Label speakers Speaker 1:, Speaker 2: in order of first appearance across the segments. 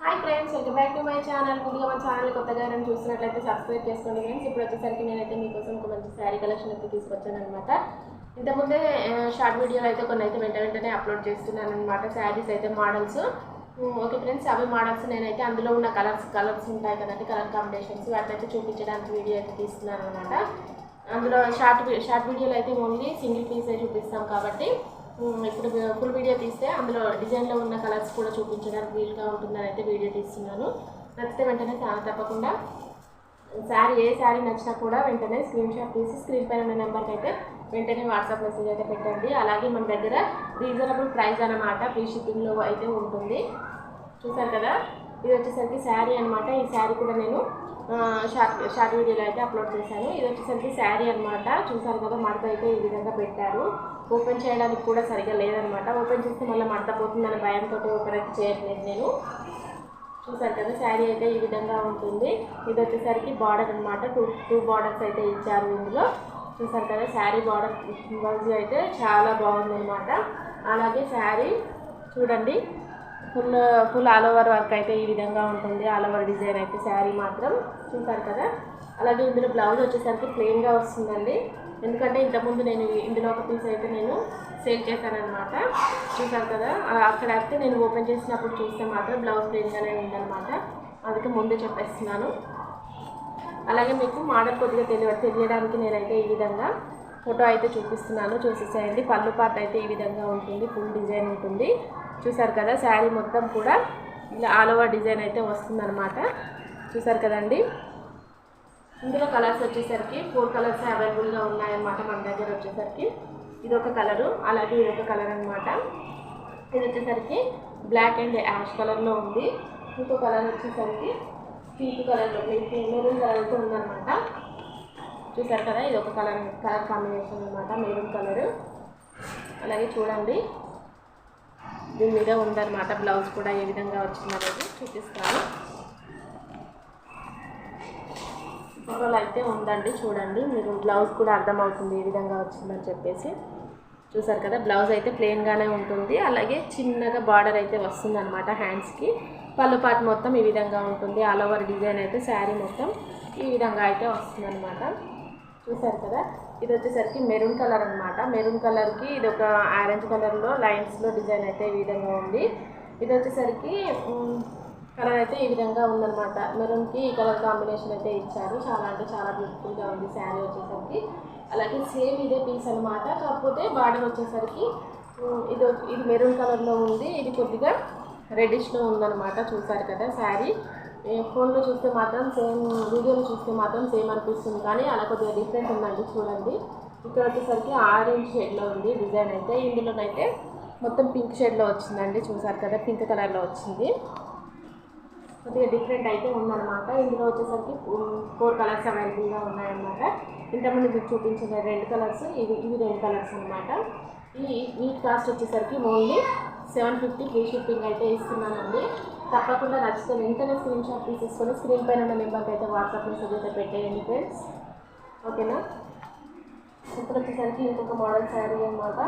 Speaker 1: Hi friends welcome back to my channel కొద్దిగా మన channel కొత్తగా నేను చూస్తున్నట్లయితే సబ్స్క్రైబ్ చేసుకోండి ఫ్రెండ్స్ ఇప్పుడు వచ్చేసరికి నేనైతే మీకోసం ఒక మంచి శారీ కలెక్షన్ అయితే తీసుకొచ్చాను అనమాట ఇంతకుముందే షార్ట్ వీడియోలు అయితే కొన్ని అయితే వెంట వెంటనే అప్లోడ్ చేస్తున్నాను అనమాట శారీస్ అయితే మోడల్స్ ఓకే ఫ్రెండ్స్ అవి మోడల్స్ నేనైతే అందులో ఉన్న కలర్స్ కలర్స్ ఉంటాయి కదండి కలర్ కాంబినేషన్స్ వాటిని అయితే చూపించడానికి వీడియో అయితే తీస్తున్నాను అనమాట అందులో షార్ట్ షార్ట్ వీడియోలో అయితే ఓన్లీ సింగిల్ పీసే చూపిస్తాం కాబట్టి ఇప్పుడు ఫుల్ వీడియో తీస్తే అందులో డిజైన్లో ఉన్న కలర్స్ కూడా చూపించడానికి వీలుగా ఉంటుందని అయితే వీడియో తీస్తున్నాను. నచ్చితే వెంటనే చాలా తప్పకుండా శారీ ఏ శారీ నచ్చినా కూడా వెంటనే స్క్రీన్ షాట్ తీసి స్క్రీన్ పైన ఉన్న నెంబర్కి అయితే వెంటనే వాట్సాప్ మెసేజ్ అయితే పెట్టండి. అలాగే మన దగ్గర రీజనబుల్ ప్రైస్ అన్నమాట. ఫ్రీ షిప్పింగ్లో అయితే ఉంటుంది. చూసారు కదా? ఇది వచ్చేసరికి శారీ అనమాట ఈ శారీ కూడా నేను షార్ట్ షార్ట్ వీడియోలో అయితే అప్లోడ్ చేశాను. ఇది వచ్చేసరికి శారీ అనమాట చూసారు కదా మడత అయితే ఈ విధంగా పెట్టారు. ఓపెన్ చేయడానికి కూడా సరిగ్గా లేదనమాట ఓపెన్ చేస్తే మళ్ళీ మడత పోతుందనే భయంతో ఓపెన్ అయితే చేయట్లేదు నేను. చూసారు కదా శారీ అయితే ఈ విధంగా ఉంటుంది. ఇది వచ్చేసరికి బార్డర్ అనమాట టూ టూ బార్డర్స్ అయితే ఇచ్చారు ఇందులో. చూసారు కదా శారీ బార్డర్ బ్లౌజ్ అయితే చాలా బాగుందనమాట అలాగే శారీ చూడండి. Full full all over work అయితే ఈ విధంగా ఉంటుంది. ఆల్ ఓవర్ డిజైన్ అయితే శారీ మాత్రం. చూసారు కదా? అలాగే ఇందులో బ్లౌజ్ వచ్చేసరికి ప్లెయిన్గా వస్తుందండి. ఎందుకంటే ఇంతకుముందు నేను ఇందులో ఒక పీస్ అయితే నేను సేల్ చేశానమాట చూసారు కదా? అక్కడ అయితే నేను ఓపెన్ చేసినప్పుడు చూస్తే మాత్రం బ్లౌజ్ ప్లెయిన్గానే ఉందన్నమాట. అందుకే ముందే చెప్పేస్తున్నాను. అలాగే మీకు మోడల్ కొద్దిగా తెలియ తెలియడానికి నేనైతే ఈ విధంగా ఫోటో అయితే చూపిస్తున్నాను. చూసేసేయండి. పళ్ళు పార్ట్ అయితే ఈ విధంగా ఉంటుంది. ఫుల్ డిజైన్ ఉంటుంది. చూసారు కదా శారీ మొత్తం కూడా ఇలా ఆల్ ఓవర్ డిజైన్ అయితే వస్తుందన్నమాట. చూసారు కదండి? ఇందులో కలర్స్ వచ్చేసరికి ఫోర్ కలర్స్ అవైలబుల్గా ఉన్నాయన్నమాట మన దగ్గర వచ్చేసరికి. ఇది ఒక కలరు అలాగే ఇది ఒక కలర్ అనమాట ఇది వచ్చేసరికి బ్లాక్ అండ్ యాష్ కలర్లో ఉంది. ఇంకో కలర్ వచ్చేసరికి పింక్ కలర్లో పింక్ మెరూన్ కలర్తో ఉందన్నమాట. చూసారు కదా ఇది ఒక కలర్ కలర్ కాంబినేషన్ అనమాట మెరూన్ కలర్. అలాగే చూడండి. దీని మీద ఉందన్నమాట. బ్లౌజ్ కూడా ఏ విధంగా వచ్చిందనేది చూపిస్తాను. ఫోటోలు అయితే ఉందండి చూడండి. మీరు బ్లౌజ్ కూడా అర్థమవుతుంది ఏ విధంగా వచ్చిందని చెప్పేసి. చూసారు కదా బ్లౌజ్ అయితే ప్లెయిన్గానే ఉంటుంది. అలాగే చిన్నగా బార్డర్ అయితే వస్తుంది అనమాట హ్యాండ్స్కి పళ్ళు పాటు మొత్తం ఈ విధంగా ఉంటుంది. ఆల్ ఓవర్ డిజైన్ అయితే శారీ మొత్తం ఈ విధంగా అయితే వస్తుందన్నమాట. చూసారు కదా? ఇది వచ్చేసరికి మెరూన్ కలర్ అనమాట మెరూన్ కలర్కి ఇది ఒక ఆరెంజ్ కలర్లో లైన్స్లో డిజైన్ అయితే ఈ విధంగా ఉంది. ఇది వచ్చేసరికి కలర్ అయితే ఈ విధంగా ఉందన్నమాట. మెరూన్కి ఈ కలర్ కాంబినేషన్ అయితే ఇచ్చారు. చాలా అంటే చాలా బ్యూటిఫుల్గా ఉంది శారీ వచ్చేసరికి. అలాగే సేమ్ ఇదే పీస్ అనమాట కాకపోతే బార్డర్ వచ్చేసరికి ఇది ఇది మెరూన్ కలర్లో ఉంది. ఇది కొద్దిగా రెడిష్లో ఉందన్నమాట. చూసారు కదా శారీ. ఫోన్లో చూస్తే మాత్రం సేమ్ వీడియోలో చూస్తే మాత్రం సేమ్ అనిపిస్తుంది. కానీ అలా కొద్దిగా డిఫరెంట్ ఉందండి చూడండి. ఇక్కడ వచ్చేసరికి ఆరెంజ్ షేడ్లో ఉంది డిజైన్ అయితే. ఇందులోనైతే మొత్తం పింక్ షేడ్లో వచ్చిందండి చూసారు కదా పింక్ కలర్లో వచ్చింది. కొద్దిగా డిఫరెంట్ అయితే ఉందన్నమాట. ఇందులో వచ్చేసరికి ఫోర్ కలర్స్ అవైలబుల్గా ఉన్నాయన్నమాట. ఇంతకుముందు మీకు చూపించిన రెండు కలర్స్ ఇవి ఇవి రెండు కలర్స్ అనమాట ఈ వీటి కాస్ట్ వచ్చేసరికి only seven fifty free shipping అయితే ఇస్తున్నానండి. తప్పకుండా నచ్చితే వెంటనే స్క్రీన్ షాట్ తీసేసుకొని స్క్రీన్ పైన ఉన్న నెంబర్కి అయితే వాట్సాప్ మెసేజ్ అయితే పెట్టేయండి ఫ్రెండ్స్ ఓకేనా ఇప్పుడు వచ్చేసరికి ఇంకొక మోడల్ శారీ అనమాట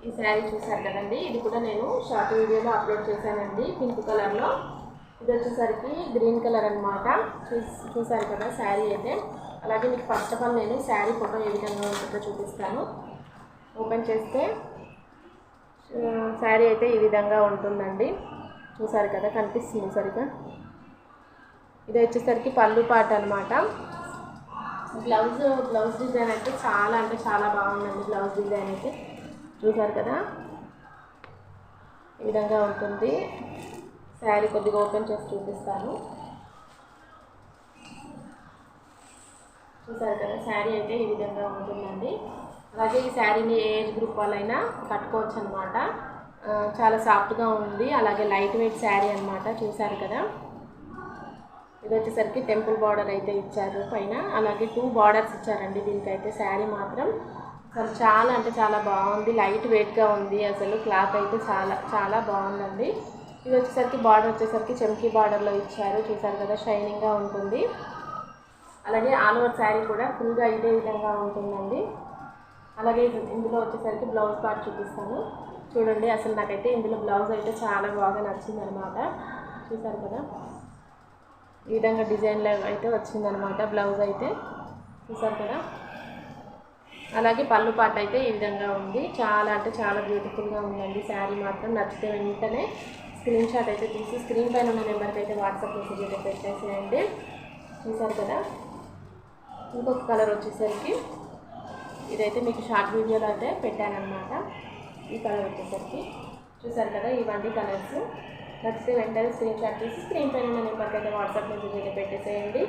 Speaker 1: ఈ శారీ చూసారు కదండి? ఇది కూడా నేను షార్ట్ వీడియోలో అప్లోడ్ చేశానండి పింక్ కలర్లో ఇది వచ్చేసరికి గ్రీన్ కలర్ అనమాట చూసారు కదా శారీ అయితే. అలాగే మీకు ఫస్ట్ ఆఫ్ ఆల్ నేను శారీ ఫోటో ఏ విధంగా ఉంటుందో చూపిస్తాను. ఓపెన్ చేస్తే శారీ అయితే ఈ విధంగా ఉంటుందండి. చూసారు కదా కనిపిస్తుంది సరిగా ఇది వచ్చేసరికి పళ్ళు పాట అనమాట బ్లౌజ్ బ్లౌజ్ డిజైన్ అయితే చాలా అంటే చాలా బాగుందండి బ్లౌజ్ డిజైన్ అయితే. చూసారు కదా? ఈ విధంగా ఉంటుంది. శారీ కొద్దిగా ఓపెన్ చేసి చూపిస్తాను. చూసారు కదా శారీ అయితే ఈ విధంగా ఉంటుందండి. అలాగే ఈ శారీని ఏ ఏజ్ గ్రూప్ వాళ్ళైనా కట్టుకోవచ్చు అనమాట చాలా సాఫ్ట్గా ఉంది. అలాగే లైట్ వెయిట్ శారీ అనమాట చూసారు కదా. ఇది వచ్చేసరికి టెంపుల్ బార్డర్ అయితే ఇచ్చారు పైన. అలాగే టూ బార్డర్స్ ఇచ్చారండి దీనికైతే శారీ మాత్రం. అసలు చాలా అంటే చాలా బాగుంది. లైట్ వెయిట్గా ఉంది అసలు. క్లాత్ అయితే చాలా చాలా బాగుందండి. ఇది వచ్చేసరికి బార్డర్ వచ్చేసరికి చెంకీ బార్డర్లో ఇచ్చారు. చూసారు కదా షైనింగ్గా ఉంటుంది. అలాగే ఆల్ ఓవర్ శారీ కూడా ఫుల్గా ఇదే విధంగా ఉంటుందండి. అలాగే ఇందులో వచ్చేసరికి బ్లౌజ్ పార్ట్ చూపిస్తాను. చూడండి అసలు నాకైతే ఇందులో బ్లౌజ్ అయితే చాలా బాగా నచ్చింది అనమాట చూసారు కదా? ఈ విధంగా డిజైన్లో అయితే వచ్చిందనమాట బ్లౌజ్ అయితే. చూసారు కదా? అలాగే పళ్ళు పాట అయితే ఈ విధంగా ఉంది. చాలా అంటే చాలా బ్యూటిఫుల్గా ఉందండి. శారీ మాత్రం నచ్చితే వెంటనే స్క్రీన్ షాట్ అయితే తీసి స్క్రీన్ పైన ఉన్న నెంబర్కి అయితే వాట్సాప్ మెసేజ్ అయితే పెట్టేసేయండి. చూసారు కదా? ఇంకొక కలర్ వచ్చేసరికి ఇదైతే మీకు షార్ట్ వీడియోలో అయితే పెట్టానమాట ఈ కలర్ వచ్చేసరికి. చూసారు కదా ఇవన్నీ కలర్స్. నచ్చితే వెంటనే స్క్రీన్ షాట్ తీసి స్క్రీన్ పైన ఉన్న నెంబర్కి అయితే వాట్సాప్ మెసేజ్ అయితే పెట్టేసేయండి.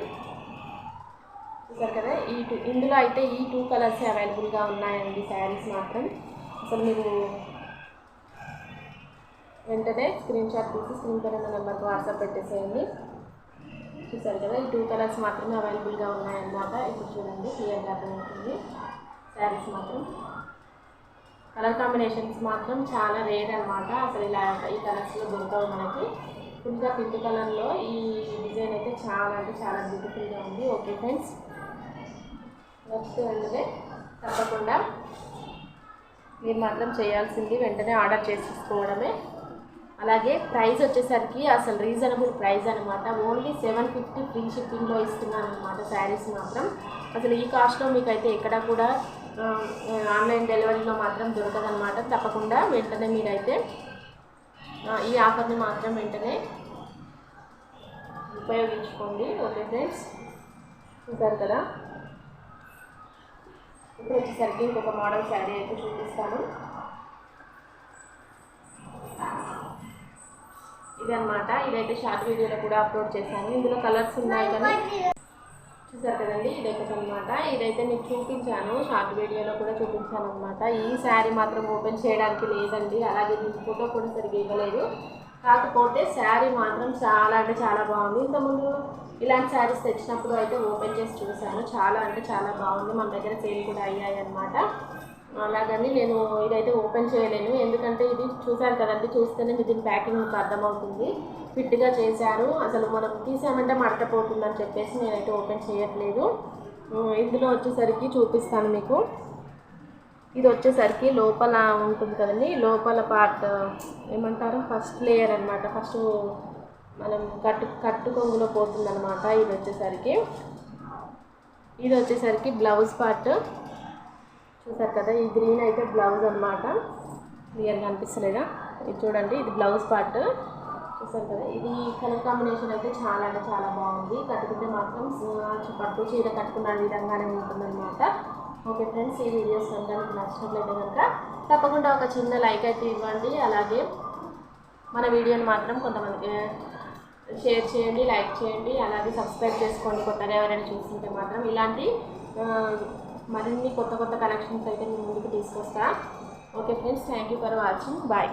Speaker 1: చూసారు కదా ఈ టూ ఇందులో అయితే ఈ టూ కలర్స్ అవైలబుల్గా ఉన్నాయండి శారీస్ మాత్రం. అసలు మీరు వెంటనే స్క్రీన్ షాట్ తీసి స్క్రీన్ పైన ఉన్న నెంబర్కి వాట్సాప్ పెట్టేసేయండి. చూసారు కదా ఈ టూ కలర్స్ మాత్రమే అవైలబుల్గా ఉన్నాయన్నమాట. ఇప్పుడు చూడండి క్లియర్గా అర్థమవుతుంది. శారీస్ మాత్రం. కలర్ కాంబినేషన్స్ మాత్రం చాలా రేర్ అనమాట అసలు ఇలా ఈ కలర్స్లో దొరకవు మనకి. ఫుల్గా పింక్ కలర్లో ఈ డిజైన్ అయితే చాలా అంటే చాలా బ్యూటిఫుల్గా ఉంది. ఓకే ఫ్రెండ్స్ నెక్స్ట్ వెంటనే తప్పకుండా మీరు మాత్రం చేయాల్సింది వెంటనే ఆర్డర్ చేసేసుకోవడమే. అలాగే ప్రైస్ వచ్చేసరికి అసలు రీజనబుల్ ప్రైస్ అనమాట ఓన్లీ సెవెన్ ఫిఫ్టీ ఫ్రీ షిప్పింగ్లో ఇస్తున్నాను అనమాట శారీస్ మాత్రం. అసలు ఈ కాస్ట్లో మీకు అయితే ఎక్కడ కూడా ఆన్లైన్ డెలివరీలో మాత్రం దొరకదనమాట తప్పకుండా వెంటనే మీరైతే ఈ ఆఫర్ని మాత్రం వెంటనే ఉపయోగించుకోండి. Okay friends? చూసారు కదా? ఇప్పుడు వచ్చేసరికి ఇంకొక మోడల్ శారీ అయితే చూపిస్తాను. ఇదనమాట ఇదైతే షార్ట్ వీడియోలో కూడా అప్లోడ్ చేశాను. ఇందులో కలర్స్ ఉన్నాయి కానీ చూసారు కదండి? ఇదైతే అనమాట ఇదైతే మీకు చూపించాను. షార్ట్ వీడియోలో కూడా చూపించాను అనమాట ఈ శారీ మాత్రం ఓపెన్ చేయడానికి లేదండి. అలాగే దీని ఫోటో కూడా సరిగ్గా ఇవ్వలేదు. కాకపోతే శారీ మాత్రం చాలా అంటే చాలా బాగుంది. ఇంతకుముందు ఇలాంటి శారీస్ తెచ్చినప్పుడు అయితే ఓపెన్ చేసి చూశాను చాలా అంటే చాలా బాగుంది. మన దగ్గర సేల్ కూడా అయ్యాయి అనమాట అలాగని నేను ఇదైతే ఓపెన్ చేయలేను. ఎందుకంటే ఇది చూశారు కదండి చూస్తేనే మీకు దీని ప్యాకింగ్ మీకు అర్థమవుతుంది. ఫిట్గా చేశారు. అసలు మనం తీసామంటే మడతపోతుందని చెప్పేసి నేనైతే ఓపెన్ చేయట్లేదు. ఇందులో వచ్చేసరికి చూపిస్తాను మీకు. ఇది వచ్చేసరికి లోపల ఉంటుంది కదండి లోపల పార్ట్ ఏమంటారు ఫస్ట్ లేయర్ అనమాట ఫస్ట్ మనం కట్టు కట్టు కొంగులో పోతుంది అనమాట ఇది వచ్చేసరికి. ఇది వచ్చేసరికి బ్లౌజ్ పార్ట్ చూసారు కదా ఈ గ్రీన్ అయితే బ్లౌజ్ అనమాట క్లియర్గా అనిపిస్తలేదా? ఇది చూడండి ఇది బ్లౌజ్ పార్ట్ చూసారు కదా ఇది కలర్ కాంబినేషన్ అయితే చాలా అంటే చాలా బాగుంది. కట్టుకుంటే మాత్రం పట్టు చీర కట్టుకున్న విధంగానే ఉంటుందన్నమాట. ఓకే ఫ్రెండ్స్ ఈ వీడియోస్ కనుక మీకు నచ్చినట్లయితే కనుక తప్పకుండా ఒక చిన్న లైక్ అయితే ఇవ్వండి. అలాగే మన వీడియోని మాత్రం కొంతమందికి షేర్ చేయండి లైక్ చేయండి. అలాగే సబ్స్క్రైబ్ చేసుకోండి. కొత్తగా ఎవరైనా చూస్తుంటే మాత్రం ఇలాంటి మరిన్ని కొత్త కొత్త కలెక్షన్స్ అయితే మీ ముందుకు తీసుకొస్తా. Okay friends thank you for watching bye